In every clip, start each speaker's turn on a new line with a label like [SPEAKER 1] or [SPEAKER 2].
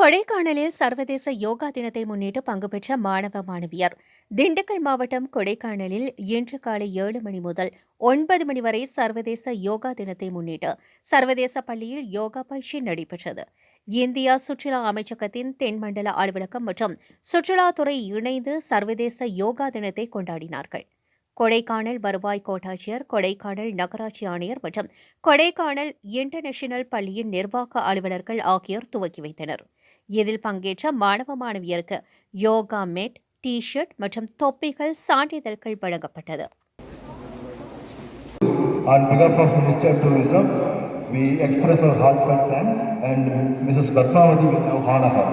[SPEAKER 1] கொடைக்கானலில் சர்வதேச யோகா தினத்தை முன்னிட்டு பங்கு பெற்ற மாணவ மாணவியர். திண்டுக்கல் மாவட்டம் கொடைக்கானலில் இன்று காலை ஏழு மணி முதல் ஒன்பது மணி வரை சர்வதேச யோகா தினத்தை முன்னிட்டு சர்வதேச பள்ளியில் யோகா பயிற்சி நடைபெற்றது. இந்தியா சுற்றுலா அமைச்சகத்தின் தென்மண்டல அலுவலகம் மற்றும் சுற்றுலாத்துறை இணைந்து சர்வதேச யோகா தினத்தை கொண்டாடினார்கள். கொடைக்கானல் வருவாய் கோட்டாட்சியர் கொடைக்கானல் நகராட்சி ஆணையர் மற்றும் கொடைக்கானல் இன்டர்நேஷனல் பள்ளியின் நிர்வாக அலுவலர்கள் ஆகியோர் துவக்கி வைத்தனர் இதில் பங்கேற்ற மாணவ மாணவியருக்கு யோகா மேட் டி ஷர்ட் மற்றும் தொப்பிகள் சான்றிதழ்கள் வழங்கப்பட்டது
[SPEAKER 2] On behalf of Minister of Tourism, we express our heartfelt thanks and Mrs. Padmavati will now honor her.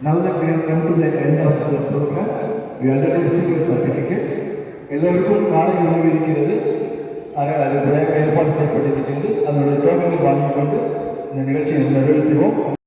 [SPEAKER 2] Now that we have come to the end of the program, we already received a certificate. எல்லோருக்கும் காலை உணவு இருக்கிறது அது ஏற்பாடு செய்யப்பட்டிருக்கிறது அதனுடைய டோக்கனை வாங்கிக் கொண்டு இந்த நிகழ்ச்சியை நிறைவு செய்வோம்